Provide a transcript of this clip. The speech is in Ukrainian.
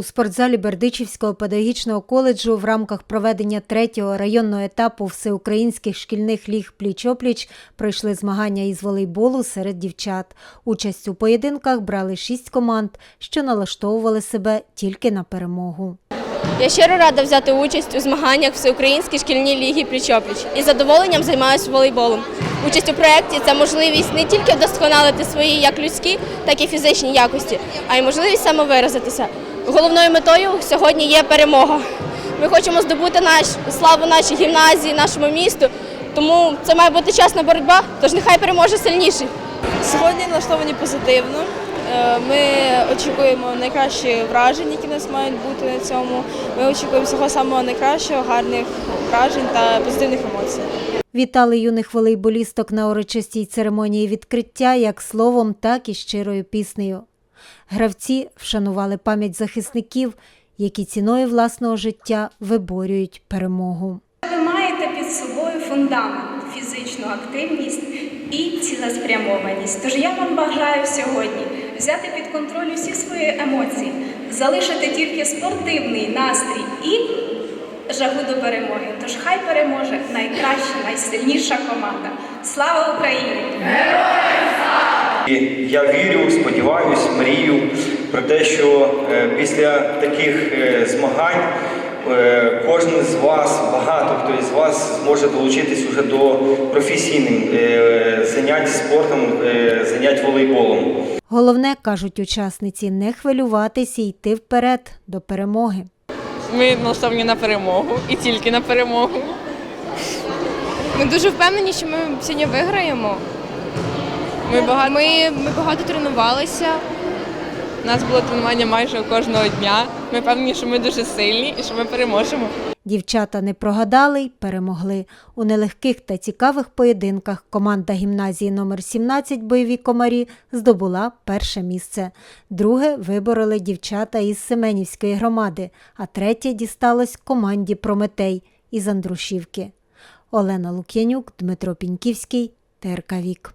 У спортзалі Бердичівського педагогічного коледжу в рамках проведення третього районного етапу всеукраїнських шкільних ліг пліч-опліч пройшли змагання із волейболу серед дівчат. Участь у поєдинках брали шість команд, що налаштовували себе тільки на перемогу. Я щиро рада взяти участь у змаганнях Всеукраїнській шкільній лігі пліч-опліч і задоволенням займаюся волейболом. Участь у проєкті це можливість не тільки вдосконалити свої як людські, так і фізичні якості, а й можливість самовиразитися. Головною метою сьогодні є перемога. Ми хочемо здобути наш славу нашій гімназії, нашому місту. Тому це має бути чесна боротьба, тож нехай переможе сильніший. Сьогодні налаштовані позитивно. Е, Ми очікуємо найкращі враження, які в нас мають бути на цьому. Ми очікуємо всього самого найкращого, гарних вражень та позитивних емоцій. Вітали юних волейболісток на урочистій церемонії відкриття як словом, так і щирою піснею. Гравці вшанували пам'ять захисників, які ціною власного життя виборюють перемогу. Ви маєте під собою фундамент, фізичну активність і цілеспрямованість. Тож я вам бажаю сьогодні взяти під контроль усі свої емоції, залишити тільки спортивний настрій і жагу до перемоги. Тож хай переможе найкраща, найсильніша команда. Слава Україні! І я вірю, сподіваюся, мрію про те, що е, після таких е, змагань е, кожен з вас, багато хто із вас зможе долучитись уже до професійних е, занять спортом, е, занять волейболом. Головне, кажуть учасниці, не хвилюватися і йти вперед до перемоги. Ми налаштовані на перемогу і тільки на перемогу. Ми дуже впевнені, що ми сьогодні виграємо. Ми багато Ми, ми багато тренувалися. У нас було тренування майже кожного дня. Ми певні, що ми дуже сильні і що ми переможемо. Дівчата не прогадали й перемогли. У нелегких та цікавих поєдинках команда гімназії номер 17 бойові комарі здобула перше місце. Друге вибороли дівчата із Семенівської громади, а третє дісталось команді Прометей із Андрушівки. Олена Лук'янюк, Дмитро Піньківський, ТРК Вік.